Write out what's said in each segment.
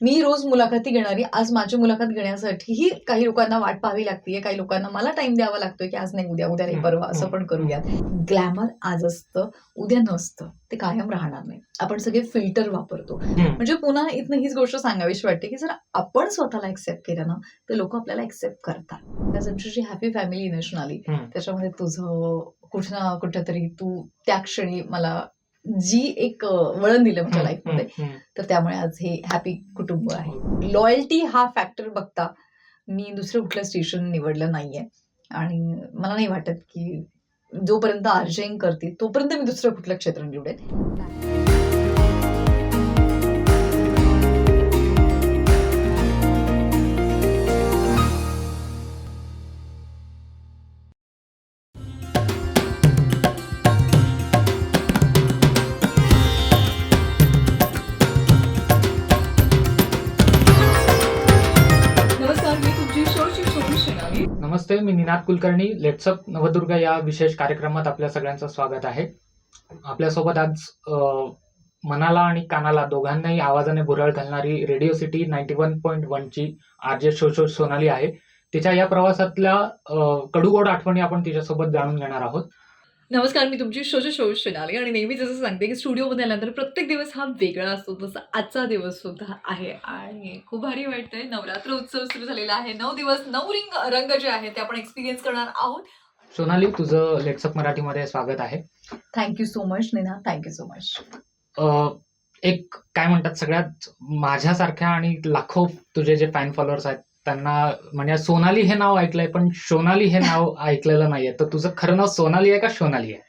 मी रोज मुलाखती घेणारी आज माझी मुलाखत घेण्यासाठीही काही लोकांना वाट पाहावी लागते काही लोकांना मला टाइम द्यावा लागतोय की आज नाही उद्या उद्या नाही परवा असं पण करूयात. ग्लॅमर आज असतं उद्या नसतं ते कायम राहणार नाही. आपण सगळे फिल्टर वापरतो. म्हणजे पुन्हा इथनं हीच गोष्ट सांगावीशी वाटते की जर आपण स्वतःला एक्सेप्ट केलं ना तर लोक आपल्याला एक्सेप्ट करतात. जी हॅपी फॅमिली हम्म. त्याच्यामध्ये तुझं कुठं ना कुठेतरी तू त्या क्षणी मला जी एक वळण दिलं माझ्या लाईफमध्ये. तर त्यामुळे आज हे हॅपी कुटुंब आहे. लॉयल्टी हा फॅक्टर बघता मी दुसरं कुठलं स्टेशन निवडलं नाहीये. आणि मला नाही वाटत की जोपर्यंत आर्जिंग करते तोपर्यंत मी दुसरं कुठलं क्षेत्र निवडेल मी निनाद कुलकर्णी. लेट्सअप नवदुर्गा या विशेष कार्यक्रमात आपल्या सगळ्यांचं स्वागत आहे. आपल्यासोबत आज मनाला आणि कानाला दोघांनाही आवाजाने भुरळ घालणारी radio city ninety one point वनची R J show show Sonali आहे. तिच्या या प्रवासातल्या कडूगोड आठवणी आपण तिच्यासोबत जाणून घेणार आहोत. नमस्कार मी तुमची शोचे शो शिनाली आणि नेहमी जसं सांगते की स्टुडिओमध्ये आल्यानंतर प्रत्येक दिवस हा वेगळा असतो तसं आजचा दिवस सुद्धा आहे आणि खूप भारी वाटतंय. नवरात्र उत्सव सुरू झालेला आहे. नऊ दिवस नऊ रिंग रंग जे आहे ते आपण एक्सपिरियन्स करणार आहोत. सोनाली तुझं लेट्सअप मराठीमध्ये स्वागत आहे. Thank you so much Nena thank you so much अं, एक काय म्हणतात सगळ्यात माझ्यासारख्या आणि लाखो तुझे जे फॅन फॉलोअर्स आहेत त्यांना म्हणजे सोनाली हे नाव ऐकलंय पण सोनाली हे नाव ऐकलेलं नाहीये. तर तुझं खरं नाव सोनाली आहे का सोनाली आहे?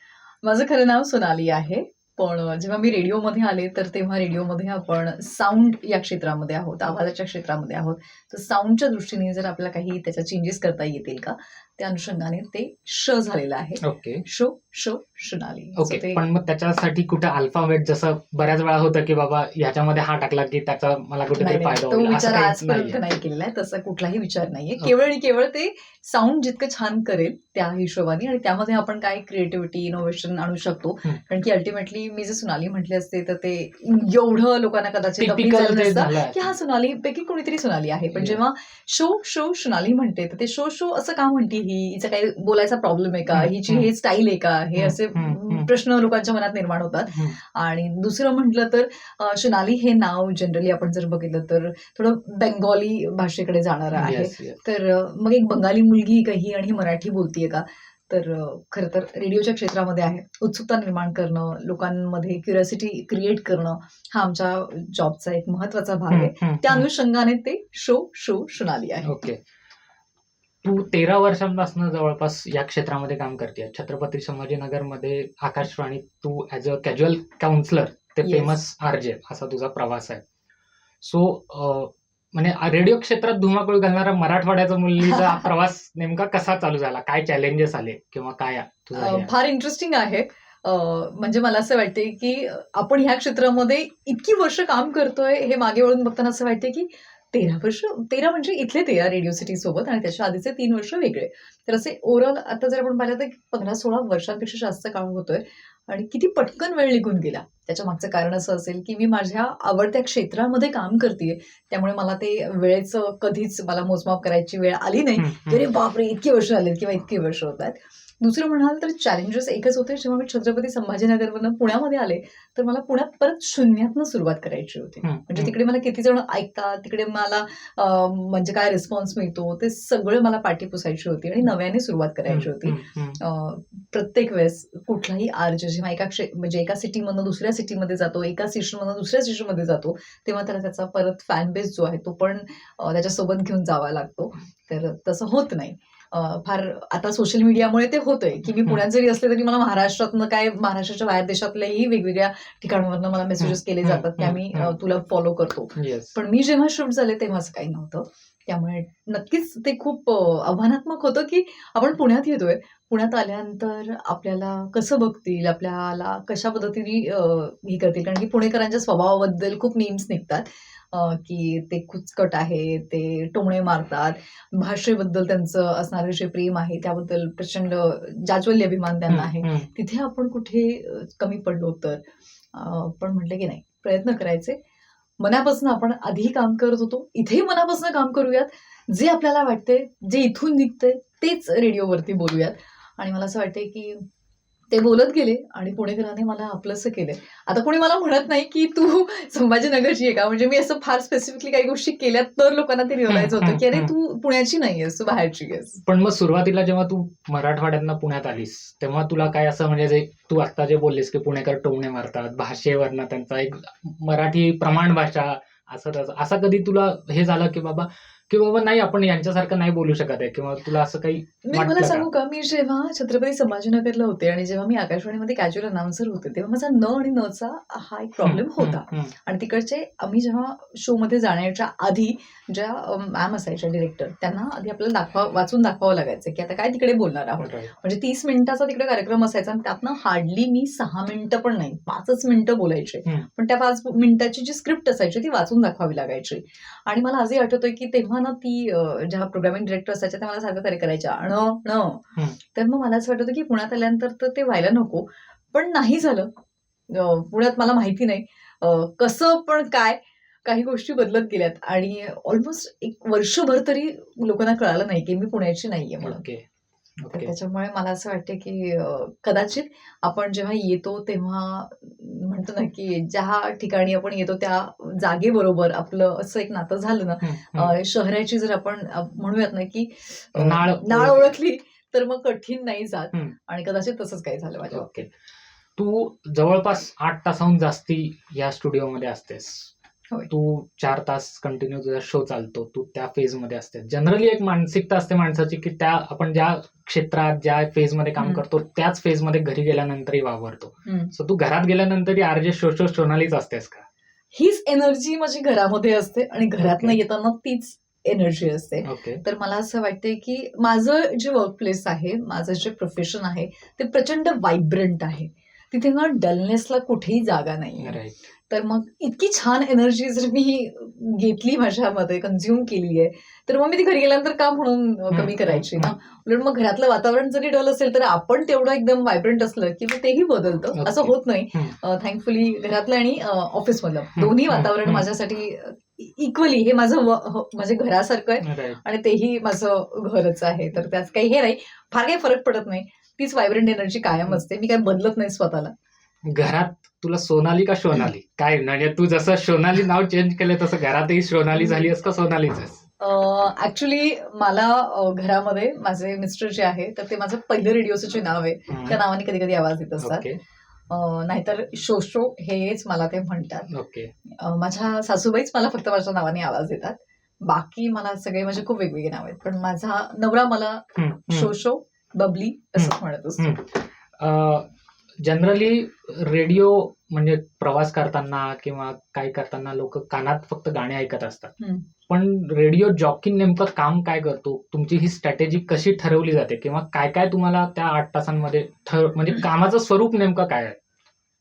माझं खरं नाव सोनाली आहे पण जेव्हा मी रेडिओमध्ये आले तर तेव्हा रेडिओमध्ये आपण साऊंड या क्षेत्रामध्ये आहोत आवाजाच्या क्षेत्रामध्ये आहोत. तर साऊंडच्या दृष्टीने जर आपल्याला काही त्याच्या चेंजेस करता येतील का? त्या अनुषंगाने ते श झालेलं आहे okay show show Shunali okay पण मग त्याच्यासाठी कुठे अल्फाबेट जसं बऱ्याच वेळा होतं की बाबा ह्याच्यामध्ये हा टाकला की त्याचा मला कुठेतरी फायदा तो विचार आजपर्यंत. नाही केलेला आहे तसा कुठलाही विचार नाहीये. केवळ आणि केवळ ते साऊंड जितकं छान करेल त्या हिशोबाने आणि त्यामध्ये आपण काय क्रिएटिव्हिटी इनोव्हेशन आणू शकतो. कारण की अल्टिमेटली मी जर सोनाली म्हटली असते तर ते एवढं लोकांना कदाचित की हा सोनाली पैकी कोणीतरी सोनाली आहे पण. जेव्हा शो शो सोनाली म्हणते तर ते शो शो असं का म्हणते ही हिचा काही बोलायचा प्रॉब्लेम आहे का हिची. हे स्टाईल आहे का हे असे. प्रश्न लोकांच्या मनात निर्माण होतात. आणि दुसरं म्हटलं तर शनाली हे नाव जनरली आपण जर बघितलं तर थोडं बेंगॉली भाषेकडे जाणारं आहे. तर मग एक बंगाली मुलगी काही आणि मराठी बोलतीये का तर खरं तर रेडिओच्या क्षेत्रामध्ये आहे उत्सुकता निर्माण करणं लोकांमध्ये क्युरियोसिटी क्रिएट करणं हा आमच्या जॉबचा एक महत्त्वाचा भाग आहे त्या. अनुषंगाने ते शो शो शनाली आहे ओके तू तेरा वर्षांपासून जवळपास या क्षेत्रामध्ये काम करते छत्रपती संभाजीनगरमध्ये आकाशवाणी तू ऍज अ कॅज्युअल काउन्सिलर ते. फेमस आरजे असा तुझा प्रवास आहे सो म्हणजे रेडिओ क्षेत्रात धुमाकूळ घालणारा मराठवाड्याचा मुलीचा प्रवास नेमका कसा चालू झाला काय चॅलेंजेस आले किंवा काय? फार इंटरेस्टिंग आहे म्हणजे मला असं वाटते की आपण ह्या क्षेत्रामध्ये इतकी वर्ष काम करतोय हे मागे वळून बघताना असं वाटते की तेरा वर्ष तेरा म्हणजे इथले तेरा रेडिओ सिटी सोबत आणि त्याच्या आधीचे तीन वर्ष वेगळे. तर असे ओव्हरऑल आता जर आपण पाहिलं तर पंधरा सोळा वर्षांपेक्षा जास्त काळ होतोय आणि किती पटकन वेळ निघून गेला. त्याच्या मागचं कारण असं असेल की मी माझ्या आवडत्या क्षेत्रामध्ये काम करते त्यामुळे मला ते वेळेचं कधीच मला मोजमाप करायची वेळ आली नाही. हम्म. बापरे इतके वर्ष आलेत किंवा इतके वर्ष होत आहेत दुसरं म्हणाल तर चॅलेंजेस एकच होते जेव्हा मी छत्रपती संभाजीनगरवरनं पुण्यामध्ये आले तर मला पुण्यात परत शून्यातनं सुरुवात करायची होती. म्हणजे. तिकडे मला किती जण ऐकतात तिकडे मला म्हणजे काय रिस्पॉन्स मिळतो ते सगळं मला पाठी पुसायची होती आणि नव्याने सुरुवात करायची होती. प्रत्येक वेळेस कुठलाही आर्ज जेव्हा एका म्हणजे एका सिटीमधनं दुसऱ्या सिटीमध्ये जातो एका स्टेशनमधनं दुसऱ्या स्टेशनमध्ये जातो तेव्हा त्याला त्याचा परत फॅन बेस जो आहे तो पण त्याच्यासोबत घेऊन जावा लागतो. तर तसं होत नाही. फार आता सोशल मीडियामुळे ते होतंय की मी. पुण्यात जरी असले तरी मला महाराष्ट्रातनं काय महाराष्ट्राच्या बाहेर देशातल्याही वेगवेगळ्या ठिकाणावरनं मला मेसेजेस केले जातात की आम्ही तुला फॉलो करतो. पण मी जेव्हा शूट झाले तेव्हा असं काही नव्हतं. त्यामुळे नक्कीच ते खूप आव्हानात्मक होतं की आपण पुण्यात येतोय. पुण्यात आल्यानंतर आपल्याला कसं बघतील? आपल्याला कशा पद्धतीने हे करतील? कारण की पुणेकरांच्या स्वभावाबद्दल खूप मीम्स निघतात. की ते खुचकट आहे ते टोमणे मारतात. भाषेबद्दल त्यांचं असणारं जे प्रेम आहे त्याबद्दल प्रचंड जाज्वल्य अभिमान त्यांना आहे. तिथे आपण कुठे कमी पडलो तर? पण म्हटलं की नाही प्रयत्न करायचे. मनापासून आपण आधीही काम करत होतो. इथेही मनापासून काम करूयात. जे आपल्याला वाटतंय जे इथून निघतंय तेच रेडिओवरती बोलूयात. आणि मला असं वाटतंय की ते बोलत गेले आणि पुणेकरांनी मला आपलंसं केलंय. आता कोणी मला म्हणत नाही की तू संभाजीनगरची आहे का? म्हणजे मी असं फार स्पेसिफिकली काही गोष्टी केल्या तर लोकांना ते रिअलाइज होतं की अरे तू पुण्याची नाही आहेस तू बाहेरची आहेस. पण मग सुरुवातीला जेव्हा तू मराठवाड्यातनं पुण्यात आलीस तेव्हा तुला काय असं म्हणजे जे तू आता जे बोललीस की पुणेकर टोमणे मारतात भाषेवरनं त्यांचा एक मराठी प्रमाण भाषा असं तसं असं कधी तुला हे झालं की बाबा की बाबा नाही आपण यांच्यासारखं नाही बोलू शकत आहे किंवा तुला असं काही मी मला? सांगू का मी जेव्हा छत्रपती संभाजीनगरला होते आणि जेव्हा मी आकाशवाणीमध्ये कॅज्युअल अनाउन्सर होते तेव्हा माझा न आणि नचा हा एक प्रॉब्लेम होता आणि तिकडचे आम्ही जेव्हा शोमध्ये जाण्याच्या आधी ज्या मॅम असायच्या डिरेक्टर त्यांना आधी आपल्याला दाखवा वाचून दाखवावं लागायचं की आता काय तिकडे बोलणार आहोत. म्हणजे तीस मिनिटाचा तिकडे कार्यक्रम असायचा आणि त्यातनं हार्डली मी सहा मिनिटं पण नाही पाचच मिनिटं बोलायचे. पण त्या पाच मिनिटाची जी स्क्रिप्ट असायची ती वाचून दाखवावी लागायची आणि मला आजही आठवतोय की तेव्हा ना ती ज्या प्रोग्रामिंग डिरेक्टर असायच्या त्या मला सारखं कार्य करायच्या. ण ण हम्म. तर मग मला असं वाटत होतं की पुण्यात आल्यानंतर तर ते व्हायला नको. पण नाही झालं. पुण्यात मला माहिती नाही. कसं पण काय काही गोष्टी बदलत गेल्यात. आणि ऑलमोस्ट एक वर्षभर तरी लोकांना कळालं नाही की मी पुण्याची नाहीये म्हणून. तर ओके त्याच्यामुळे मला असं वाटतं की अं, कदाचित आपण जेव्हा येतो तेव्हा म्हणतो ना की ज्या ठिकाणी आपण येतो त्या जागेबरोबर आपलं असं एक नातं झालं ना हम्म, हम्म. अं, शहराची जर आपण अं, म्हणूयात ना की अं, नाळ नाळ ओळखली तर मग कठीण नाही जात हम्म. आणि कदाचित तसंच काही झालं माझ्या ओके तू जवळपास आठ तासाहून जास्ती या स्टुडिओमध्ये असतेस. तू चार तास कंटिन्यू तुझा शो चालतो. तू त्या फेजमध्ये असते. जनरली एक मानसिकता असते माणसाची की त्या आपण ज्या क्षेत्रात ज्या फेजमध्ये काम. करतो त्याच फेजमध्ये घरी गेल्यानंतरही वावरतो. सो तू घरात गेल्यानंतरही आरजे शो शो सोनालीच असतेस का? हीच एनर्जी माझी घरामध्ये असते आणि घरातनं Okay. येताना तीच एनर्जी असते. ओके तर मला असं वाटतंय की माझं जे वर्क प्लेस आहे माझं जे प्रोफेशन आहे ते प्रचंड वायब्रंट आहे. तिथे ना डलनेसला कुठेही जागा नाही तर मग इतकी छान एनर्जी जर मी घेतली माझ्यामध्ये कन्झ्युम केली आहे तर मग मी ती घरी गेल्यानंतर का म्हणून कमी करायची ना. उलट मग घरातलं वातावरण जरी डल असेल तर आपण तेवढं एकदम व्हायब्रंट असलं की मग तेही बदलतं. असं होत नाही. थँकफुली घरातलं आणि ऑफिसमधलं दोन्ही वातावरण. माझ्यासाठी इक्वली हे माझं माझ्या घरासारखं आहे आणि तेही माझं घरच आहे. तर त्यात काही हे नाही. फार काही फरक पडत नाही. तीच व्हायब्रंट एनर्जी कायम असते. मी काय बदलत नाही स्वतःला. घरात तुला सोनाली का सोनाली? काय म्हणजे तू जसं सोनाली नाव चेंज केलं तसं घरातही सोनाली झाली आहेस का सोनालीच ऍक्च्युली मला घरामध्ये माझे मिस्टर जे आहे तर ते माझं पहिलं रेडिओचं जे नाव आहे त्या नावाने कधी कधी आवाज देत असतात. नाहीतर शो शो हेच मला ते म्हणतात. माझ्या सासूबाईच मला फक्त माझ्या नावाने आवाज देतात. बाकी मला सगळे माझे खूप वेगवेगळे नाव आहेत पण माझा नवरा मला हम्म, हम्म. शो शो बबली असं म्हणत असतो. जनरली रेडिओ म्हणजे प्रवास करताना किंवा काय करताना लोक कानात फक्त गाणे ऐकत असतात. पण रेडिओ जॉकी नेमकं काम काय करतो? तुमची ही स्ट्रॅटेजी कशी ठरवली जाते? किंवा काय काय तुम्हाला त्या आठ तासांमध्ये ठर म्हणजे कामाचं स्वरूप नेमकं काय आहे?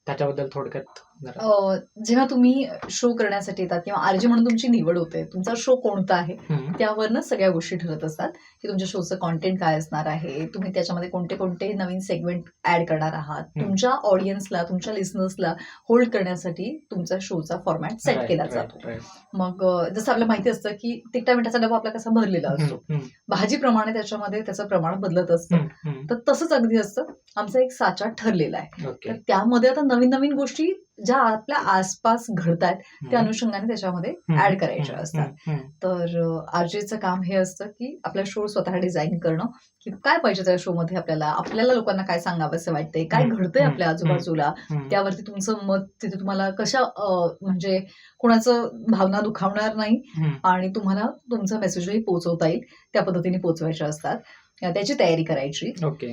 त्याच्याबद्दल थोडक्यात जेव्हा तुम्ही शो करण्यासाठी येतात किंवा आरजे म्हणून तुमची निवड होते तुमचा शो कोणता आहे? त्यावरनं सगळ्या गोष्टी ठरत असतात की तुमच्या शोचं कॉन्टेंट काय असणार आहे तुम्ही त्याच्यामध्ये कोणते कोणते नवीन सेगमेंट ऍड करणार आहात. तुमच्या ऑडियन्सला तुमच्या लिसनर्सला होल्ड करण्यासाठी तुमचा शोचा फॉर्मॅट सेट केला जातो. मग जसं आपल्याला माहिती असतं की तिकटा मिठाचा डबा आपला कसा भरलेला असतो. भाजीप्रमाणे त्याच्यामध्ये त्याचं प्रमाण बदलत असतं. तर तसंच अगदी असतं. आमचा एक साचा ठरलेला आहे. तर त्यामध्ये आता नवीन नवीन गोष्टी ज्या आपल्या आसपास घडतायत त्या अनुषंगाने त्याच्यामध्ये ऍड करायच्या असतात. तर आरजेचं काम हे असतं की आपला शो स्वतः डिझाईन करणं की काय पाहिजे त्या शो मध्ये आपल्याला? आपल्याला लोकांना काय सांगावं असं वाटतंय? काय घडतंय आपल्या आजूबाजूला. त्यावरती तुमचं मत तिथे तुम्हाला कशा म्हणजे कोणाचं भावना दुखावणार नाही आणि तुम्हाला तुमचा मेसेजही पोहोचवता येईल. त्या पद्धतीने पोहोचवायच्या असतात. त्याची तयारी करायची. ओके.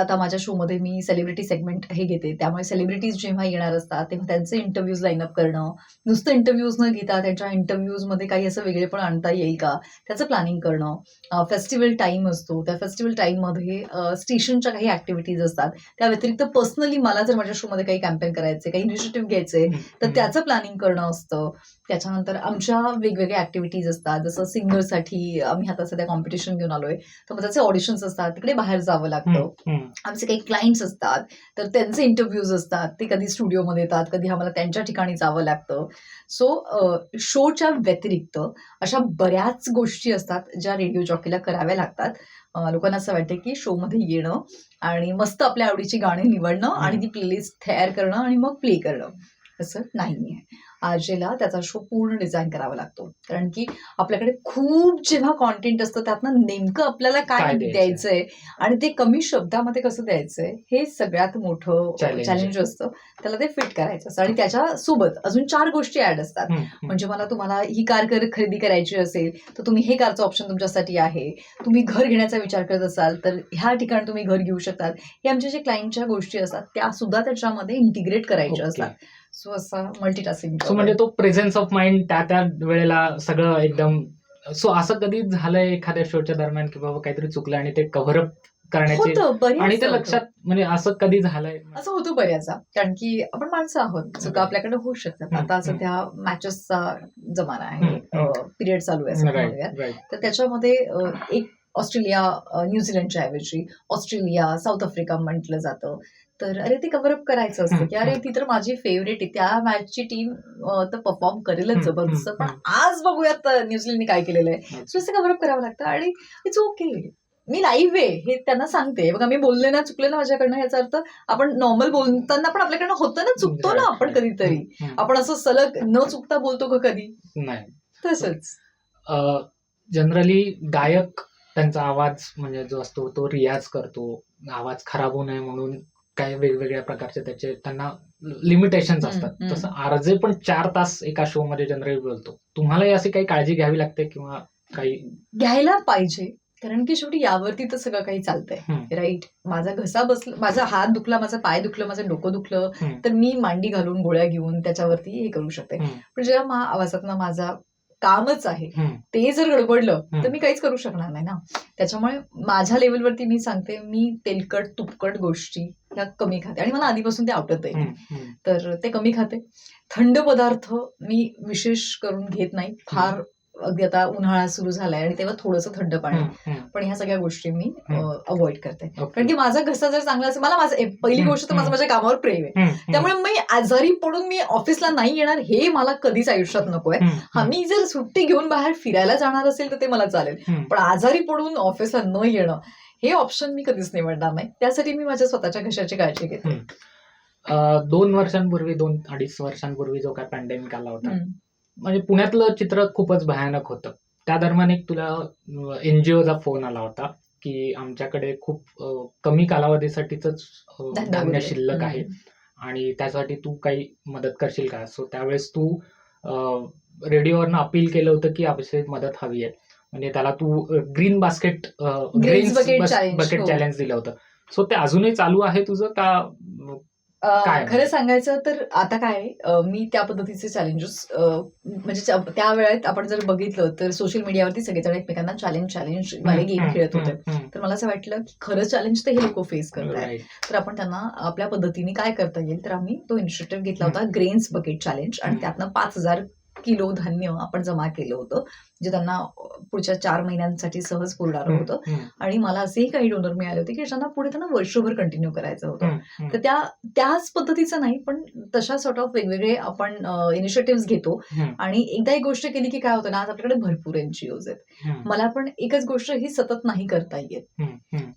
आता माझ्या शोमध्ये मी सेलिब्रिटी सेगमेंट हे घेते. त्यामुळे सेलिब्रिटीज जेव्हा येणार असतात तेव्हा त्यांचे इंटरव्ह्यूज लाईनअप करणं नुसतं इंटरव्ह्यूज न घेता त्यांच्या इंटरव्ह्यूजमध्ये काही असं वेगळेपण आणता येईल का? त्याचं प्लॅनिंग करणं. फेस्टिवल टाईम असतो. त्या फेस्टिवल टाईममध्ये स्टेशनच्या काही ऍक्टिव्हिटीज असतात. त्या व्यतिरिक्त पर्सनली मला जर माझ्या शोमध्ये काही कॅम्पेन करायचे काही इनिशिएटिव्ह घ्यायचे तर त्याचं प्लॅनिंग करणं असतं. त्याच्यानंतर आमच्या वेगवेगळ्या ऍक्टिव्हिटीज असतात. जसं सिंगरसाठी आम्ही आता सध्या कॉम्पिटिशन घेऊन आलोय. तर मग त्याचे आमचे ऑडिशन्स असतात तिकडे बाहेर जावं लागतं. आमचे काही क्लायंट्स असतात तर त्यांचे इंटरव्ह्यूज असतात ते कधी स्टुडिओमध्ये येतात कधी आम्हाला त्यांच्या ठिकाणी जावं लागतं. सो शोच्या व्यतिरिक्त अशा बऱ्याच गोष्टी असतात ज्या रेडिओ जॉकीला कराव्या लागतात. लोकांना असं वाटतं की शोमध्ये येणं आणि मस्त आपल्या आवडीची गाणी निवडणं आणि ती प्लेलिस्ट तयार करणं आणि मग प्ले करणं. असं नाही आहे आजेला त्याचा शो पूर्ण डिझाईन करावा लागतो. कारण की आपल्याकडे खूप जेव्हा कॉन्टेंट असतं त्यातनं नेमकं आपल्याला काय द्यायचंय? आणि ते कमी शब्दामध्ये कसं द्यायचंय हे सगळ्यात मोठं चॅलेंज असतं. त्याला ते फिट करायचं असतं. आणि त्याच्या सोबत अजून चार गोष्टी ऍड असतात. म्हणजे मला तुम्हाला ही कार खरेदी करायची असेल तर तुम्ही हे कारचं ऑप्शन तुमच्यासाठी आहे. तुम्ही घर घेण्याचा विचार करत असाल तर ह्या ठिकाणी तुम्ही घर घेऊ शकतात हे आमच्या जे क्लायंटच्या गोष्टी असतात त्या सुद्धा त्याच्यामध्ये इंटिग्रेट करायच्या. असतात. सो असा मल्टीटास्किंग सो म्हणजे तो प्रेझेन्स ऑफ माइंड त्या त्या वेळेला सगळं एकदम सो असं कधी झालंय एखाद्या शोच्या दरम्यान की बाबा काहीतरी चुकलं आणि ते कव्हर अप करण्याची आणि ते. लक्षात म्हणजे असं कधी झालंय? असं होतं बऱ्याचदा. कारण की आपण माणसं आहोत. चुका आपल्याकडे होऊ शकतात. आता सध्या मॅचेसचा जमाना आहे. पिरियड चालू आहे असं म्हणूया. तर त्याच्यामध्ये एक ऑस्ट्रेलिया न्यूझीलंडच्या ऐवजी ऑस्ट्रेलिया साऊथ आफ्रिका म्हटलं जातं. तर अरे ते कव्हर अप करायचं असतं की अरे ती तर माझी फेवरेट आहे. त्या मॅचची टीम तर परफॉर्म करेलच जबरदस्त. पण आज बघूयात न्यूझीलंडने काय केलेलं आहे. सो असं कव्हर अप करावं लागतं. आणि इट्स ओके मी लाईव्ह आहे हे त्यांना सांगते. बघा मी बोलले ना चुकले ना माझ्याकडनं याचा अर्थ आपण नॉर्मल बोलताना पण आपल्याकडनं होतं ना चुकतो ना आपण कधीतरी. आपण असं सलग न चुकता बोलतो का कधी? नाही. तसंच. जनरली गायक त्यांचा आवाज म्हणजे जो असतो तो रियाज करतो. आवाज खराब होऊ नये म्हणून काही वेगवेगळ्या प्रकारचे त्याचे त्यांना लिमिटेशन्स हम्म, असतात. तसं आरजे पण चार तास एका शो मध्ये जनरली बोलतो तुम्हालाही अशी काही काळजी घ्यावी लागते किंवा काही घ्यायला पाहिजे कारण की शेवटी यावरती तर सगळं काही चालतंय. राईट माझा घसा बसला माझा हात दुखला माझा पाय दुखलं माझं डोकं दुखलं. तर मी मांडी घालून गोळ्या घेऊन त्याच्यावरती हे करू शकते. पण जेव्हा मा आवाजातनं माझा कामच आहे. ते जर गडबडलं. तर मी काहीच करू शकणार नाही ना त्याच्यामुळे माझ्या लेवलवरती मी सांगते मी तेलकट तुपकट गोष्टी ह्या कमी खाते आणि मला आधीपासून ते आवडत आहे. तर ते कमी खाते थंड पदार्थ मी विशेष करून घेत नाही फार अगदी आता उन्हाळा सुरू झालाय आणि तेव्हा थोडंसं थंड पाणी. पण ह्या सगळ्या गोष्टी मी. अवॉइड करते. कारण की माझा घसा जर चांगला असेल मला माझं पहिली गोष्ट तर माझं. माझ्या कामावर प्रेम आहे. त्यामुळे मी आजारी पडून मी ऑफिसला नाही येणार हे मला कधीच आयुष्यात नकोय हा मी जर सुट्टी घेऊन बाहेर फिरायला जाणार असेल तर ते मला चालेल. पण आजारी पडून ऑफिसला न येणं हे ऑप्शन मी कधीच निवडणार नाही त्यासाठी मी माझ्या स्वतःच्या घशाची काळजी घेते दोन वर्षांपूर्वी दोन अडीच वर्षांपूर्वी जो काय पॅन्डेमिक आला होता. म्हणजे पुण्यातलं चित्र खूपच भयानक होतं त्या दरम्यान एक तुला एनजीओचा फोन आला होता की आमच्याकडे खूप कमी कालावधीसाठीच धान्य. शिल्लक आहे. आणि त्यासाठी तू काही मदत करशील का सो त्यावेळेस तू रेडिओवरनं अपील केलं होतं की आवश्यक मदत हवी आहे म्हणजे त्याला तू ग्रीन बास्केट challenge, बकेट हो. चॅलेंज दिलं होतं सो ते अजूनही चालू आहे तुझं का काय खरं सांगायचं तर आता काय आहे, अं, मी त्या पद्धतीचे चॅलेंजेस म्हणजे त्या- त्या वेळेत आपण जर बघितलं तर सोशल मीडियावरती सगळेजण एकमेकांना चॅलेंज चॅलेंज वाले गेम खेळत होते. तर मला असं वाटलं की खरं चॅलेंज तर हे लोक फेस करत आहेत. तर आपण त्यांना आपल्या पद्धतीने काय करता येईल तर आम्ही तो इनिशिएटिव्ह घेतला होता ग्रेन्स बकेट चॅलेंज आणि हम्म. त्यातनं पाच हजार किलो धान्य आपण जमा केलं होतं जे त्यांना पुढच्या चार महिन्यांसाठी सहज पुरणार होतं. आणि मला असेही काही डोनर मिळाले होते की ज्यांना पुढे त्यांना वर्षभर कंटिन्यू करायचं होतं. तर त्या त्याच पद्धतीचं नाही पण तशा सॉर्ट ऑफ वेगवेगळे आपण इनिशिएटिव्ह घेतो. आणि एकदा एक गोष्ट केली की काय होतं ना आज आपल्याकडे भरपूर एनजीओज आहेत. मला पण एकच गोष्ट ही सतत नाही करता येत.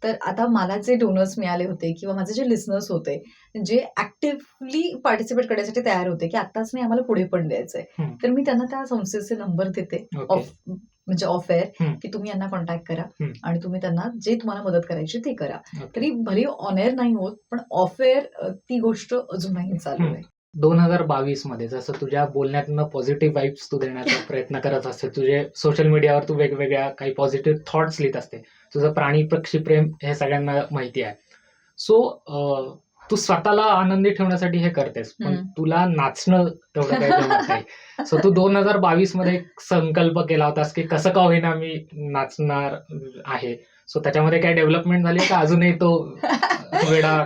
तर आता मला जे डोनर्स मिळाले होते किंवा माझे जे लिस्नर्स होते जे ऍक्टिव्हली पार्टिसिपेट करण्यासाठी तयार होते की आताच नाही आम्हाला पुढे पण द्यायचंय. तर मी त्यांना त्या संस्थेचे नंबर देते. ऑफ म्हणजे ऑफ एअर हम्म. की तुम्ही यांना कॉन्टॅक्ट करा हम्म. आणि तुम्ही त्यांना जे तुम्हाला मदत करायची ते करा. तरी भले ऑन एअर नाही होत पण ऑफ एअर ती गोष्ट अजूनही चालू. आहे दोन हजार बावीसमध्ये जसं तुझ्या बोलण्यातनं पॉझिटिव्ह वाईब्स तू देण्याचा प्रयत्न करत असते तुझे सोशल मीडियावर तू वेगवेगळ्या काही पॉझिटिव्ह थॉट्स लिहित असते तुझं प्राणी पक्षी प्रेम हे सगळ्यांना माहिती आहे सो तू स्वतःला आनंदी ठेवण्यासाठी हे करतेस पण हम्म. तुला नाचणं तेवढं काही जमत नाही सो तू दोन हजार बावीसमध्ये एक संकल्प केला होतास की कसं का होईना मी नाचणार आहे सो त्याच्यामध्ये काय डेव्हलपमेंट झाली का अजूनही तो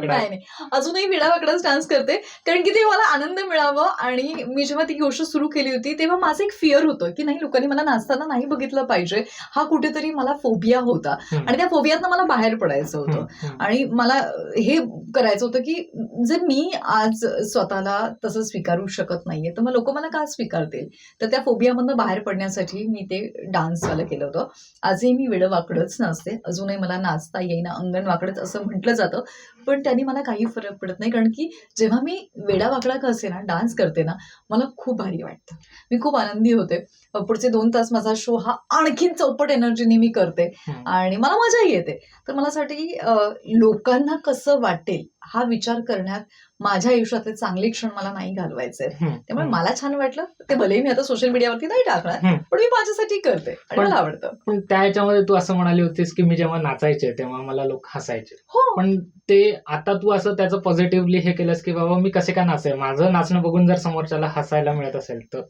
नाही नाही. अजूनही वेडावाकडाच डान्स करते. कारण की ते मला आनंद मिळावं आणि मी जेव्हा ती गोष्ट सुरू केली होती तेव्हा माझं एक फिअर होतं की नाही लोकांनी मला नाचताना नाही बघितलं पाहिजे. हा कुठेतरी मला फोबिया होता. आणि त्या फोबियातनं मला बाहेर पडायचं होतं. आणि मला हे करायचं होतं की जर मी आज स्वतःला तसं स्वीकारू शकत नाहीये तर मग लोक मला का स्वीकारतील? तर त्या फोबियामधनं बाहेर पडण्यासाठी मी ते डान्सवालं केलं होतं. आजही मी वेडं वाकडंच नाचते. अजूनही मला नाचता येईना अंगण वाकडंच असं म्हटलं जातं. पण त्यांनी मला काही फरक पडत नाही कारण की जेव्हा मी वेडा वाकडा का असे ना डान्स करते ना मला खूप भारी वाटतं. मी खूप आनंदी होते. पुढचे दोन तास माझा शो हा आणखीन चौपट एनर्जीने मी करते. आणि मला मजाही येते. तर मला अ, लोकांना कसं वाटेल हा विचार करण्यात माझ्या आयुष्यातले चांगले क्षण मला नाही घालवायचे. त्यामुळे. मला छान वाटलं. ते भलेही मी आता सोशल मीडियावरती नाही टाकणार. पण मी माझ्यासाठी करते आणि मला आवडतं. पण त्या ह्याच्यामध्ये तू असं म्हणाली होतीस की मी जेव्हा नाचायचे तेव्हा मला लोक हसायचे. हो. पण ते आता तू असं त्याचं पॉझिटिव्हली हे केलंस की बाबा मी कसे काय नाचेल? माझं नाचणं बघून जर समोरच्याला हसायला मिळत असेल तर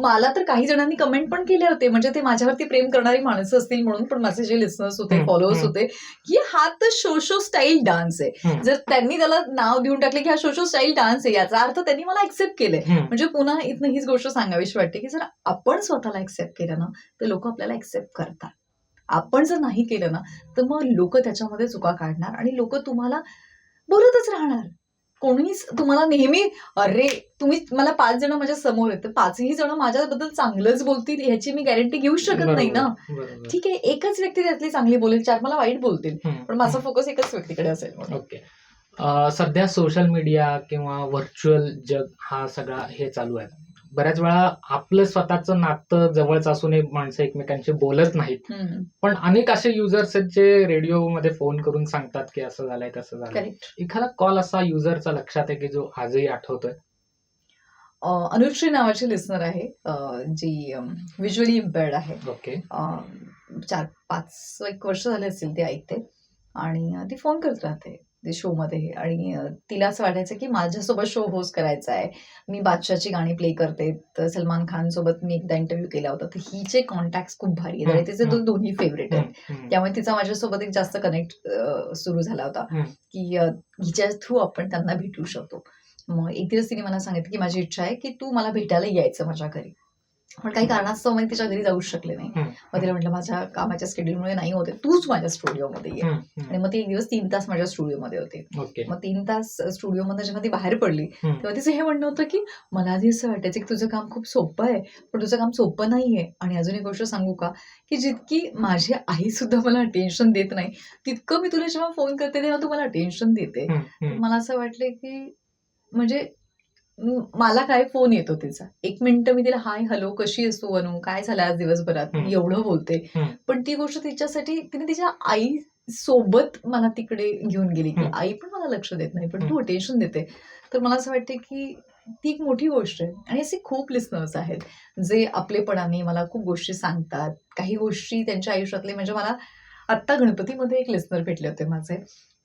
मला तर काही जणांनी कमेंट पण केले होते. म्हणजे ते माझ्यावरती प्रेम करणारी माणसं असतील म्हणून पण माझे जे लिस्नर्स होते फॉलोअर्स. होते की हा तर शो शो स्टाईल डान्स आहे. जर त्यांनी त्याला नाव देऊन टाकले की हा शो शो स्टाईल डान्स आहे याचा अर्थ त्यांनी मला ऍक्सेप्ट केलंय. म्हणजे पुन्हा इथनं हीच गोष्ट सांगावीशी वाटते की जर आपण स्वतःला ऍक्सेप्ट केलं ना तर लोक आपल्याला ऍक्सेप्ट करतात. आपण जर नाही केलं ना तर मग लोक त्याच्यामध्ये चुका काढणार आणि लोक तुम्हाला बोलतच राहणार. कोणीच तुम्हाला नेहमी अरे तुम्ही मला पाच जण माझ्यासमोर आहेत तर पाचही जण माझ्याबद्दल चांगलंच बोलतील ह्याची मी गॅरंटी घेऊ शकत नाही ना. ठीक आहे एकच व्यक्ती त्यातली चांगली बोलेल चार मला वाईट बोलतील पण माझा फोकस एकच व्यक्तीकडे असेल. ओके सध्या सोशल मीडिया किंवा व्हर्च्युअल जग हा सगळा हे चालू आहे बऱ्याच वेळा आपलं स्वतःचं नातं जवळच असूनही माणसं एकमेकांशी बोलत नाहीत. पण अनेक असे युजर्स आहेत जे रेडिओमध्ये फोन करून सांगतात की असं झालंय तसं झालंय. एखादा कॉल असा युजरचा लक्षात आहे की जो आजही आठवतोय? अनुश्री नावाची लिस्नर आहे. जी व्हिज्युअली इम्पेअर्ड आहे. ओके चार पाच एक वर्ष झाले असतील ते ऐकते. आणि ती फोन करत राहते. शोमध्ये आणि तिला असं वाटायचं की माझ्यासोबत शो होस्ट करायचा आहे. मी बादशाची गाणी प्ले करते. तर सलमान खान सोबत मी एकदा इंटरव्ह्यू केला होता. तर हिचे कॉन्टॅक्ट खूप भारी आहेत. आणि तिचे दो- हम्म. दोन्ही फेवरेट आहेत. त्यामुळे तिचा माझ्यासोबत एक जास्त कनेक्ट सुरू झाला होता. की हिच्या थ्रू आपण त्यांना भेटू शकतो. मग एक दिवस तिने मला सांगितलं की माझी इच्छा आहे की तू मला भेटायला यायचं माझ्या घरी. पण काही कारणास्तव मी तिच्या घरी जाऊच शकले नाही. मग तिला म्हटलं माझ्या कामाच्या स्केड्यूलमुळे नाही होते तूच माझ्या स्टुडिओमध्ये ये. आणि. मग ती एक दिवस तीन तास माझ्या स्टुडिओमध्ये होते. मग तीन तास स्टुडिओमध्ये जेव्हा ती बाहेर पडली. तेव्हा तिचं हे म्हणणं होतं की मला आधी असं वाटायचं की तुझं काम खूप सोपं आहे पण तुझं काम सोपं नाहीये. आणि अजून एक गोष्ट सांगू का की जितकी माझी आई सुद्धा मला अटेन्शन देत नाही तितकं मी तुला जेव्हा फोन करते तेव्हा तू मला अटेन्शन देते. मला असं वाटलं की म्हणजे मला काय फोन येतो तिचा एक मिनिटं मी तिला हाय हॅलो कशी आहेस तू अनु? काय झालं आज दिवसभरात. मी एवढं बोलते. पण ती गोष्ट तिच्यासाठी तिने तिच्या आई सोबत मला तिकडे घेऊन गेली. की. आई पण मला लक्ष देत नाही पण. तू अटेन्शन देते. तर मला असं वाटते की ती एक मोठी गोष्ट आहे. आणि असे खूप लिस्नर्स आहेत जे आपलेपणाने मला खूप गोष्टी सांगतात. काही गोष्टी त्यांच्या आयुष्यातले म्हणजे मला आत्ता गणपतीमध्ये एक लिस्नर भेटले होते माझे.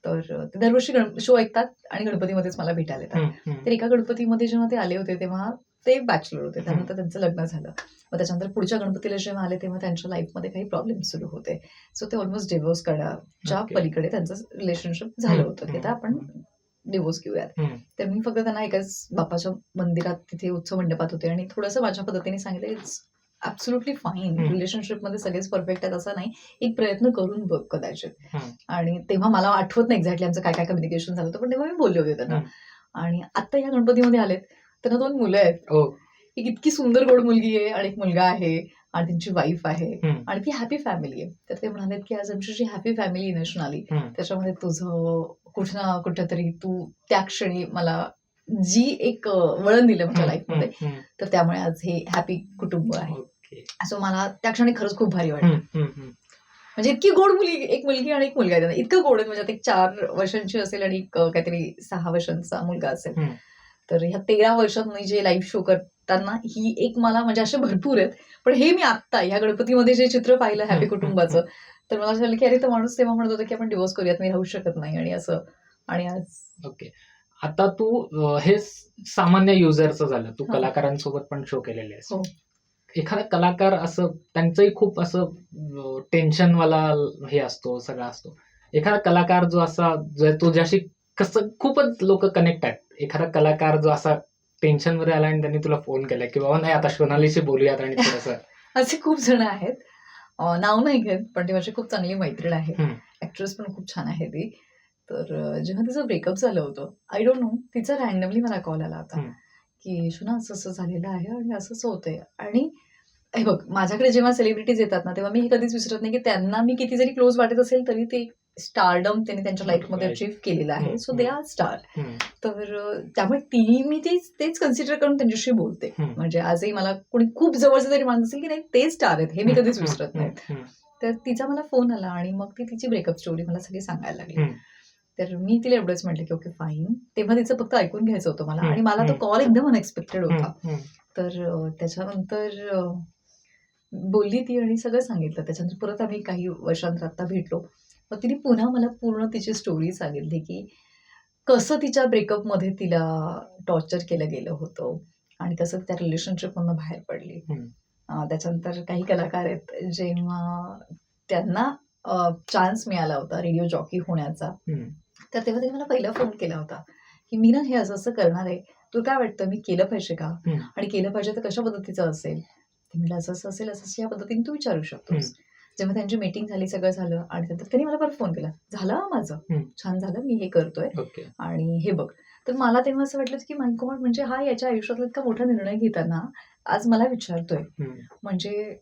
तर ते दरवर्षी शो ऐकतात आणि गणपतीमध्येच मला भेटायला येतात. तर एका गणपतीमध्ये जेव्हा ते आले होते तेव्हा ते बॅचलर होते. त्यानंतर त्यांचं लग्न झालं. मग त्याच्यानंतर पुढच्या गणपतीला जेव्हा आले तेव्हा त्यांच्या लाईफमध्ये काही प्रॉब्लेम सुरू होते. सो ते ऑलमोस्ट डिवोर्स करण्याच्या. पलीकडे त्यांचं रिलेशनशिप झालं होतं. की आता आपण डिवोर्स घेऊयात. तर मी फक्त त्यांना एकाच बापाच्या मंदिरात तिथे उत्सव मंडपात होते आणि थोडंसं माझ्या पद्धतीने सांगितलं इट्स ॲब्सोल्युटली फाईन हम्म. रिलेशनशिपमध्ये सगळेच परफेक्ट आहेत असं नाही. एक प्रयत्न करून बघ कदाचित. आणि तेव्हा मला आठवत नाही एक्झॅक्टली आमचं काय काय कम्युनिकेशन झालं होतं पण तेव्हा मी बोलले होते त्यांना. आणि आता या गणपतीमध्ये आलेत. त्यांना दोन मुलं आहेत. ओ एक इतकी सुंदर गोड मुलगी आहे आणि एक मुलगा आहे आणि त्यांची वाईफ आहे. आणि ती हॅपी फॅमिली आहे. तर ते म्हणालेत की आज आमची जी हॅपी फॅमिली इनेशन आली. त्याच्यामध्ये तुझं कुठं ना कुठं तरी तू त्या क्षणी मला जी एक वळण दिलं माझ्या लाईफमध्ये. तर त्यामुळे आज हे हॅपी कुटुंब आहे. ओके असं मला त्या क्षणी खरंच खूप भारी वाटलं. म्हणजे इतकी गोड मुलगी एक मुलगी आणि एक मुलगा आहे त्यांना इतकं गोड आहे म्हणजे एक चार वर्षांची असेल आणि काहीतरी सहा वर्षांचा मुलगा असेल. तर ह्या तेरा वर्षात मी जे लाईव्ह शो करताना ही एक मला म्हणजे असे भरपूर आहेत. पण हे मी आत्ता ह्या गणपतीमध्ये जे चित्र पाहिलं हॅपी कुटुंबाचं तर मला असं झालं की अरे तो माणूस तेव्हा म्हणत होता की आपण डिवोर्स करूयात मी राहू शकत नाही आणि असं. आणि आज ओके आता तू हे सामान्य युजरचं झालं. तू हा. कलाकारांसोबत पण शो केलेले आहेस. हो. एखादा कलाकार असं त्यांचंही खूप असं टेन्शनवाला हे असतो सगळा असतो. एखादा कलाकार जो असा जो तुझ्याशी कसं खूपच लोक कनेक्ट आहेत. एखादा कलाकार जो असा टेन्शनमध्ये आला आणि त्यांनी तुला फोन केला की बाबा नाही आता सोनालीशी बोलूयात आणि थोडंसं. असे खूप जण आहेत. नाव नाही घेत पण ती माझी खूप चांगली मैत्रीण आहे. ऍक्ट्रेस पण खूप छान आहे ती. तर जेव्हा तिचं ब्रेकअप झालं होतं आय डोंट नो तिचा रॅन्डमली मला कॉल आला होता. की शुना असं असं झालेलं आहे आणि असं असं होतंय. आणि हे बघ माझ्याकडे जेव्हा सेलिब्रिटीज येतात ना तेव्हा मी हे कधीच विसरत नाही की त्यांना मी किती जरी क्लोज वाटत असेल तरी ते स्टारडम त्यांनी त्यांच्या लाईफमध्ये. अचीव्ह केलेलं आहे. सो दे आर स्टार तर त्यामुळे ती मी तेच तेच कन्सिडर करून त्यांच्याशी बोलते. म्हणजे आजही मला कोणी खूप जवळचं तरी माणूस असेल की नाही ते स्टार आहेत हे मी कधीच विसरत नाही. तर तिचा मला फोन आला आणि मग ती तिची ब्रेकअप स्टोरी मला सगळी सांगायला लागली. तर मी तिला एवढंच म्हटलं की ओके फाईन तेव्हा तिचं फक्त ऐकून घ्यायचं होतं मला. आणि मला तो. कॉल एकदम अनएक्सपेक्टेड होता. तर त्याच्यानंतर बोलली ती आणि सगळं सांगितलं. त्याच्यानंतर परत आम्ही काही वर्षांतर आता भेटलो. मग तिने पुन्हा मला पूर्ण तिची स्टोरी सांगितली की कसं तिच्या ब्रेकअपमध्ये तिला टॉर्चर केलं गेलं होतं. आणि कसं त्या रिलेशनशिपमधनं बाहेर पडली. त्याच्यानंतर काही कलाकार आहेत जेव्हा त्यांना चान्स मिळाला होता रेडिओ जॉकी होण्याचा. तर तेव्हा त्यांनी मला पहिला फोन केला होता की मी ना हे असं असं करणार आहे. तुला काय वाटतं मी केलं पाहिजे का. आणि केलं पाहिजे तर कशा पद्धतीचं असेल? ते म्हणलं असं असं असेल असं या पद्धतीने तू विचारू शकतोस. जेव्हा त्यांची मीटिंग झाली सगळं झालं आणि नंतर त्यांनी मला परत फोन केला. झालं माझं. छान झालं मी हे करतोय. आणि हे बघ. तर मला तेव्हा असं वाटलं की माय गॉड म्हणजे हा याच्या आयुष्यातला इतका मोठा निर्णय घेताना आज मला विचारतोय. म्हणजे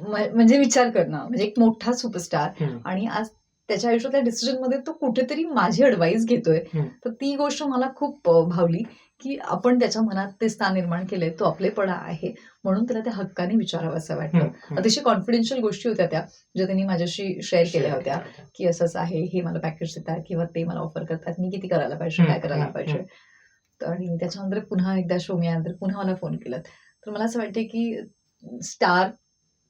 म्हणजे विचार करणं. म्हणजे एक मोठा सुपरस्टार. आणि आज त्याच्या आयुष्यातल्या डिसिजनमध्ये तो कुठेतरी माझी ॲडवाईस घेतोय. तर ती गोष्ट मला खूप भावली की आपण त्याच्या मनात ते स्थान निर्माण केलंय तो आपलेपणा आहे म्हणून त्याला त्या हक्काने विचारावं असं वाटतं. अतिशय कॉन्फिडेन्शियल गोष्टी होत्या त्या ज्या त्यांनी माझ्याशी शेअर केल्या होत्या की असं असं आहे हे मला पॅकेज देतात किंवा ते मला ऑफर करतात मी किती करायला पाहिजे काय करायला पाहिजे. तर आणि त्याच्यानंतर पुन्हा एकदा शो मिळाल्यानंतर पुन्हा मला फोन केला. तर मला असं वाटते की स्टार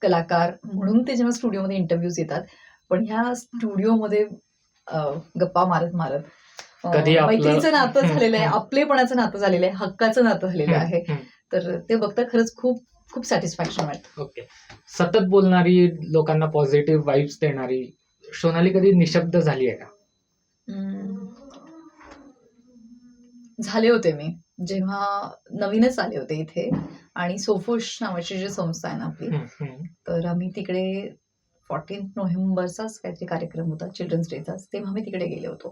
कलाकार म्हणून ते जेव्हा स्टुडिओमध्ये इंटरव्ह्यूज येतात पण ह्या स्टुडिओमध्ये गप्पा मारत मारत मैत्रीचं नातं झालेलं आहे. आपलेपणाचं नातं झालेलं आहे हक्काचं नातं झालेलं आहे. तर ते बघता खरंच खूप खूप सॅटिस्फॅक्शन वाटतं. ओके. सतत बोलणारी लोकांना पॉझिटिव्ह वाईब्स देणारी सोनाली कधी निशब्द झाली आहे का. झाले होते मी. जेव्हा नवीनच आले होते इथे आणि सोफोश नावाची जी संस्था आहे ना आपली तर आम्ही तिकडे फोर्टीन नोव्हेंबरचाच काहीतरी कार्यक्रम होता चिल्ड्रन्स डेचाच तेव्हा मी तिकडे गेले होतो.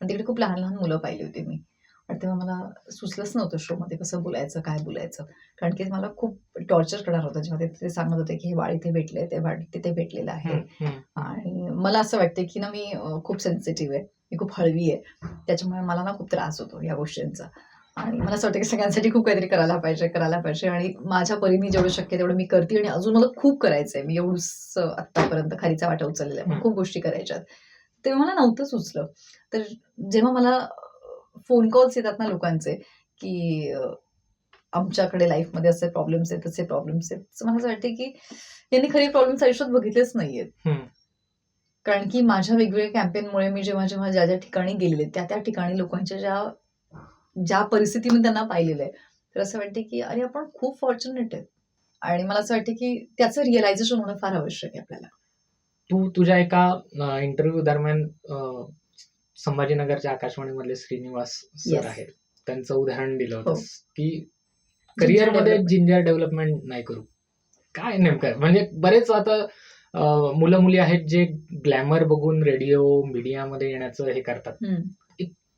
आणि तिकडे खूप लहान लहान मुलं पाहिली होती मी. आणि तेव्हा मला सुचलंच नव्हतं शोमध्ये कसं बोलायचं काय बोलायचं. कारण की मला खूप टॉर्चर करणार होतं जेव्हा ते सांगत होते की हे बाळ इथे भेटले ते बाळ तिथे भेटलेलं आहे. आणि मला असं वाटतं की ना मी खूप सेन्सिटिव्ह आहे. मी खूप हळवी आहे. त्याच्यामुळे मला ना खूप त्रास होतो या गोष्टींचा. आणि मला असं वाटतं की सगळ्यांसाठी खूप काहीतरी करायला पाहिजे करायला पाहिजे. आणि माझ्या परीने जेवढं शक्य तेवढं मी करते आणि अजून मला खूप करायचं आहे मी एवढंच आत्तापर्यंत खारीचा वाटा उचललेला आहे. खूप गोष्टी करायच्यात तेव्हा मला नव्हतं सुचलं तर जेव्हा मला फोन कॉल्स येतात ना लोकांचे की आमच्याकडे लाईफमध्ये असे प्रॉब्लेम्स आहेत तसे प्रॉब्लेम्स आहेत. मला असं वाटते की यांनी खरी प्रॉब्लेम्स आयुष्यात बघितलेच नाहीयेत. कारण की माझ्या वेगवेगळ्या कॅम्पेनमुळे मी जेव्हा जेव्हा ज्या ज्या ठिकाणी गेलेले त्या त्या ठिकाणी लोकांच्या ज्या ज्या परिस्थितीमध्ये त्यांना पाहिलेलं आहे तर असं वाटते की अरे आपण खूप फॉर्च्युनेट आहेत आणि मला असं वाटतं की त्याचं रिअलायझेशन होणं फार आवश्यक आहे आपल्याला तू तुझ्या एका इंटरव्ह्यू दरम्यान संभाजीनगरच्या आकाशवाणीमधले श्रीनिवास सर. आहेत त्यांचं उदाहरण दिलं होतं हो. की करिअरमध्ये development. जिंजर डेव्हलपमेंट नाही करू काय नेमकं? म्हणजे बरेच आता मुलं मुली आहेत जे ग्लॅमर बघून रेडिओ मीडियामध्ये येण्याचं हे करतात.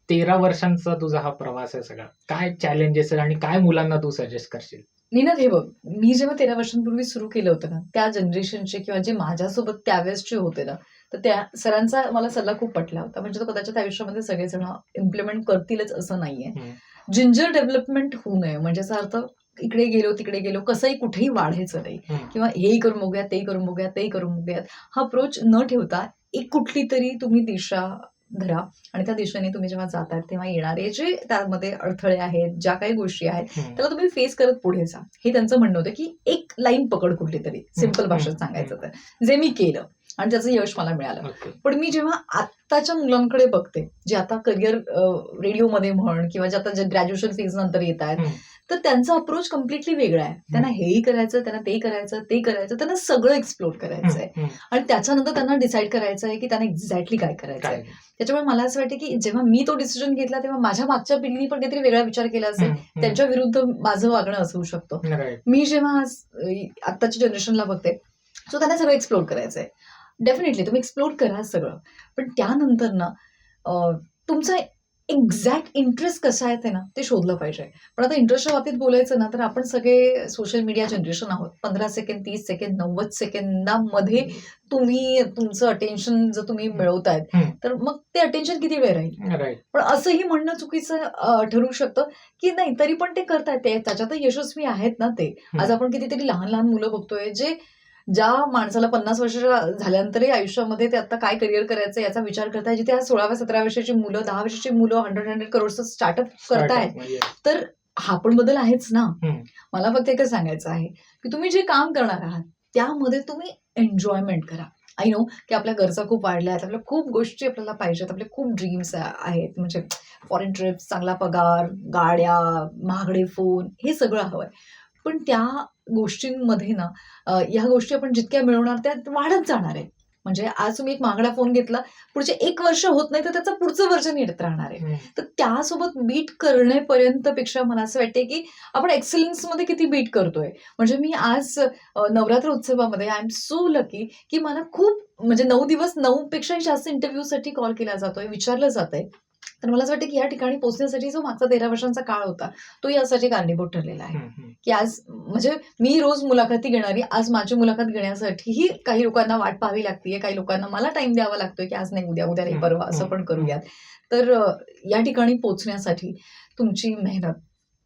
तेरा वर्षांचा तुझा हा प्रवास आहे सगळा. काय चॅलेंजेस आणि काय मुलांना तू सजेस्ट करशील? निनाद हे बघ मी जेव्हा तेरा वर्षांपूर्वी सुरू केलं होतं ना त्या जनरेशनचे किंवा जे माझ्यासोबत त्यावेळेसचे होते ना तर त्या सरांचा मला सल्ला खूप पटला होता. म्हणजे तो कदाचित आयुष्यामध्ये सगळेजण इम्प्लिमेंट करतीलच असं नाहीये. जिंजर डेव्हलपमेंट होऊ नये. म्हणजे याचा अर्थ इकडे गेलो तिकडे गेलो कसंही कुठेही वाढायचं नाही. किंवा हेही करून बघूयात तेही करून बघूयात तेही करून बघूयात. हा अप्रोच न ठेवता एक कुठली तरी तुम्ही दिशा धरा. आणि त्या दिशेने तुम्ही जेव्हा जातात तेव्हा येणारे जे त्यामध्ये अडथळे आहेत ज्या काही गोष्टी आहेत. त्याला तुम्ही फेस करत पुढे जा. हे त्यांचं म्हणणं होतं की एक लाईन पकड कुठली तरी सिंपल भाषेत सांगायचं तर. जे मी केलं. आणि त्याचं यश मला मिळालं. पण मी जेव्हा आत्ताच्या मुलांकडे बघते जे आता करिअर रेडिओमध्ये म्हण किंवा जे आता जे ग्रॅज्युएशन फेज नंतर येत आहेत. तर त्यांचा अप्रोच कम्प्लिटली वेगळा आहे. त्यांना हेही करायचं त्यांना ते करायचं ते करायचं त्यांना सगळं एक्सप्लोर करायचं आहे. आणि त्याच्यानंतर त्यांना डिसाईड करायचं आहे की त्यांना एक्झॅक्टली काय करायचं आहे त्याच्यामुळे मला असं वाटतं की जेव्हा मी तो डिसिजन घेतला तेव्हा माझ्या मागच्या पिढीने पण काहीतरी वेगळा विचार केला असेल. त्यांच्या विरुद्ध माझं वागणं असू शकतं. मी जेव्हा आत्ताच्या जनरेशनला बघते सो त्यांना सगळं एक्सप्लोर करायचं आहे डेफिनेटली तुम्ही एक्सप्लोर करा सगळं. पण त्यानंतर ना तुमचा एक्झॅक्ट इंटरेस्ट कसा आहे ते ना ते शोधलं पाहिजे. पण आता इंटरेस्टच्या बाबतीत बोलायचं ना तर आपण सगळे सोशल मीडिया जनरेशन आहोत. पंधरा सेकंड तीस सेकंड नव्वद सेकंदामध्ये तुम्ही तुमचं अटेन्शन जर तुम्ही मिळवतायत. तर मग ते अटेन्शन किती वेळ राहील? पण असंही म्हणणं चुकीचं ठरू शकतं की नाही तरी पण ते करतायत. ते त्याच्यात यशस्वी आहेत ना ते. आज आपण कितीतरी लहान लहान मुलं बघतोय जे ज्या माणसाला पन्नास वर्षाच्या झाल्यानंतरही आयुष्यामध्ये ते आता काय करिअर करायचं याचा विचार करताय जिथे आज सोळाव्या सतरा वर्षाची मुलं दहा वर्षाची मुलं हंड्रेड हंड्रेड करोडचं स्टार्टअप करतायत तर हा पण बदल आहेच ना. मला फक्त एकच सांगायचं आहे की तुम्ही जे काम करणार आहात त्यामध्ये तुम्ही एन्जॉयमेंट करा. आय नो की आपल्या गरजा खूप वाढल्या आहेत आपल्या खूप गोष्टी आपल्याला पाहिजेत आपले खूप ड्रीम्स आहेत म्हणजे फॉरेन ट्रिप्स चांगला पगार गाड्या महागडे फोन हे सगळं हवं आहे पण त्या गोष्टींमध्ये ना ह्या गोष्टी आपण जितक्या मिळवणार त्या वाढत जाणार आहे म्हणजे आज तुम्ही एक महागडा फोन घेतला पुढचे एक वर्ष होत नाही तर त्याचं पुढचं वर्जन येत राहणार आहे. तर त्यासोबत बीट करण्यापर्यंत पेक्षा मला असं वाटते की आपण एक्सलन्समध्ये किती बीट करतोय. म्हणजे मी आज नवरात्र उत्सवामध्ये आय एम सो लकी की मला खूप म्हणजे नऊ दिवस नऊ पेक्षाही जास्त इंटरव्ह्यूसाठी कॉल केला जातोय विचारलं जात आहे तर मला असं वाटतं की या ठिकाणी पोहोचण्यासाठी जो मागचा तेरा वर्षांचा काळ होता तो यासाठी कारणीभूत ठरलेला आहे. की आज म्हणजे मी रोज मुलाखती घेणारी आज माझी मुलाखत घेण्यासाठीही काही लोकांना वाट पाहावी लागतीये काही लोकांना मला टाइम द्यावा लागतोय की आज नाही उद्या उद्या नाही परवा असं पण करूयात. तर या ठिकाणी पोचण्यासाठी तुमची मेहनत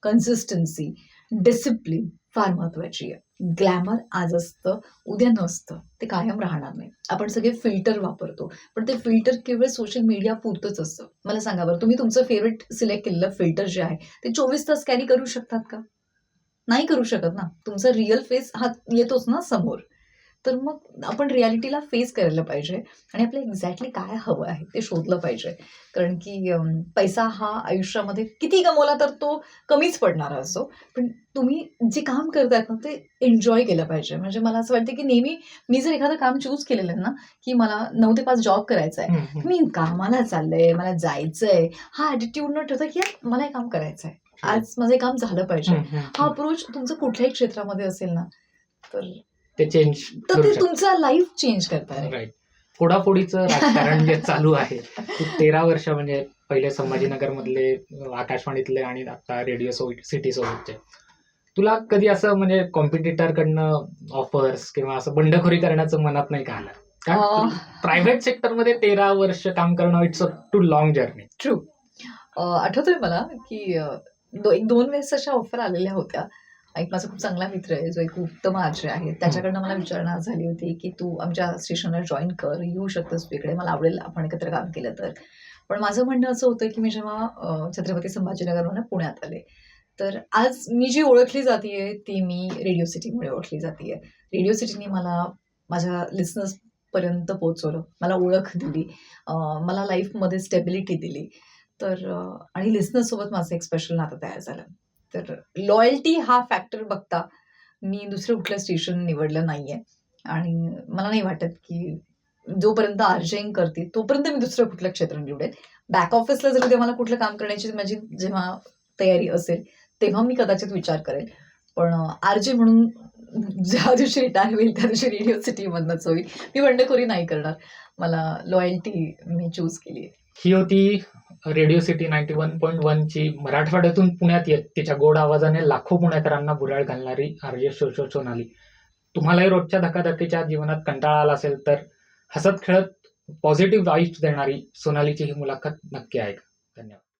कन्सिस्टन्सी डिसिप्लिन फार महत्वाची आहे. ग्लॅमर आज असतं उद्या नसतं ते कायम राहणार नाही. आपण सगळे फिल्टर वापरतो पण ते फिल्टर केवळ सोशल मीडिया पुरतंच असतं. मला सांगा बरं तुम्ही तुमचं फेवरेट सिलेक्ट केलेलं फिल्टर जे आहे ते चोवीस तास कॅरी करू शकतात का? नाही करू शकत ना. तुमचा रिअल फेस हा येतोच ना समोर. तर मग आपण रियालिटीला फेस करायला पाहिजे आणि आपल्याला एक्झॅक्टली काय हवं आहे ते शोधलं पाहिजे. कारण की पैसा हा आयुष्यामध्ये किती कमवला तर तो कमीच पडणारा असतो पण तुम्ही जे काम करतायत ना ते एन्जॉय केलं पाहिजे. म्हणजे मला असं वाटतं की नेहमी मी जर एखादं काम चूज केलेलं आहे ना की मला नऊ ते पाच जॉब करायचा आहे. मी कामाला चाललंय मला जायचंय हा ॲटिट्यूड न ठेवता की मला हे काम करायचं आहे आज माझं काम झालं पाहिजे. हा. अप्रोच तुमचं कुठल्याही क्षेत्रामध्ये असेल ना तर ते चेंज तर ते तुमचा लाईफ चेंज करणार राईट फोडाफोडीचं राजकारण जे चालू आहे तेरा वर्ष म्हणजे पहिले संभाजीनगर मधले अं, आकाशवाणीतले आणि आता रेडिओ सिटी सोबतचे तुला कधी असं म्हणजे कॉम्पिटिटर कडनं ऑफर्स किंवा असं बंडखोरी करण्याचं मनात नाही का आलं? कारण प्रायव्हेट सेक्टरमध्ये तेरा वर्ष काम करणं it's a too long journey true आठवतोय मला की एक दोन वेळेस अशा ऑफर आलेल्या होत्या. एक माझा खूप चांगला मित्र आहे जो एक उत्तम आजी आहे. त्याच्याकडनं मला विचारणा झाली होती की तू आमच्या स्टेशनला जॉईन कर येऊ शकतोस इकडे मला आवडेल आपण एकत्र काम केलं तर. पण माझं म्हणणं असं होतं की मी जेव्हा छत्रपती संभाजीनगरवरून पुण्यात आले तर आज मी जी ओळखली जाते ती मी रेडिओ सिटीमुळे ओळखली जाते रेडिओ सिटीने मला माझ्या लिस्नर्स पर्यंत पोहोचवलं. मला ओळख दिली. मला लाईफमध्ये स्टेबिलिटी दिली. तर आणि लिस्नरसोबत माझं एक स्पेशल नातं तयार झालं. तर लॉयल्टी हा फॅक्टर बघता मी दुसरं कुठलं स्टेशन निवडलं नाही आहे आणि मला नाही वाटत की जोपर्यंत आर्जिंग करते तोपर्यंत मी दुसरं कुठलं क्षेत्र निवडेल बॅक ऑफिसला जर उद्या मला कुठलं काम करण्याची माझी जेव्हा तयारी असेल तेव्हा मी कदाचित विचार करेल पण आरजे म्हणून ज्या दिवशी रिटायर होईल त्या दिवशी रेडिओ सिटीमधनंच होईल. मी बंडखोरी नाही करणार. मला लॉयल्टी मी चूज केली ही होती radio city ninety one point one ची मराठवाड्यातून पुण्यात येत तिच्या गोड आवाजाने लाखो पुणेकरांना बुराळ घालणारी आर्य शोशो सोनाली. तुम्हालाही रोजच्या धकाधकीच्या जीवनात कंटाळा आला असेल तर हसत खेळत पॉझिटिव्ह वाईब्स देणारी सोनालीची ही मुलाखत नक्की आहे धन्यवाद.